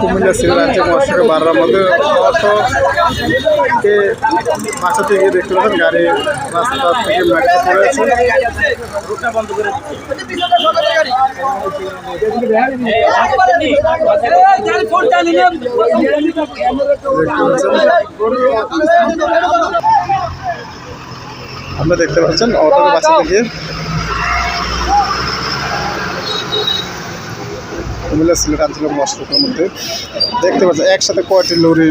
কুমিল্লা সিরাজে মহাসড়কে বাড়ার মধ্যে। অটোকে বাঁচাতে গিয়ে দেখতে পাচ্ছেন গাড়ি রাস্তা থেকে মাটিতে পড়ে আছে। আমরা দেখতে পাচ্ছেন অটোকে বাঁচাতে গিয়ে কুমিল্লা সিলেট আঞ্চলিক মহাসড়কের মধ্যে। দেখতে পাচ্ছেন, একসাথে কয়টি লরি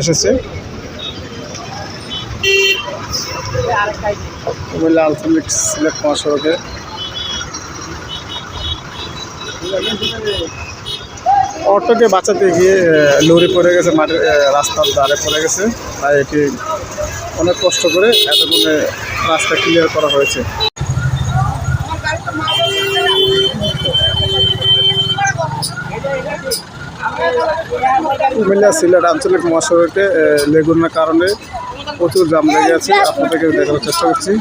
এসেছে? কুমিল্লা আঞ্চলিক সিলেট মহাসড়কে। অটোকে বাঁচাতে গিয়ে লরি পড়ে গেছে মাটির রাস্তার ধারে পড়ে গেছে। তাই এটি অনেক কষ্ট করে এতক্ষণে রাস্তা ক্লিয়ার করা হয়েছে। কুমিল্লা সিলেট আঞ্চলিক মহাসড়কে লেগুনার কারণে প্রচুর জাম লেগে আছে। আপনাদেরকে দেখানোর চেষ্টা করছি।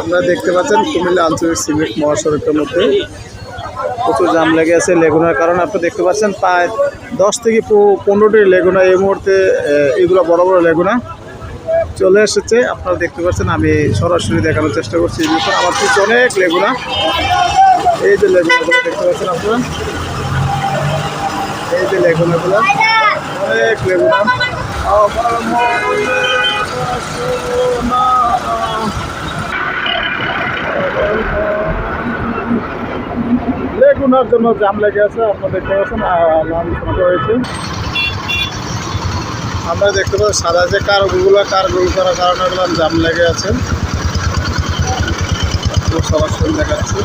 আমরা দেখতে পাচ্ছেন কুমিল্লা আঞ্চলিক সিলেট মহাসড়কের মধ্যে। প্রচুর জাম লেগে আছে লেগুনার কারণে আপনি দেখতে পাচ্ছেন প্রায় দশ থেকে পনেরোটি লেগুনা এই মুহূর্তে এগুলো বড় বড় লেগুনা চলে এসেছে। আপনারা দেখতে পাচ্ছেন, আমি সরাসরি দেখানোর চেষ্টা করছি আমার পিছনে অনেক লেগুনা। এই যে লেগুনাগুলো দেখতে পাচ্ছেন আপনারা? এই যে লেগুনাগুলো, অনেক লেগুনা। লেগুনার জন্য জাম লেগে আছে, আপনারা দেখতে পাচ্ছেন হয়েছে। আমরা দেখতে পাচ্ছি সাদা যে কারগুলো কারগুলো করার কারণে জাম লেগে আছে। সবার সঙ্গে দেখাচ্ছি।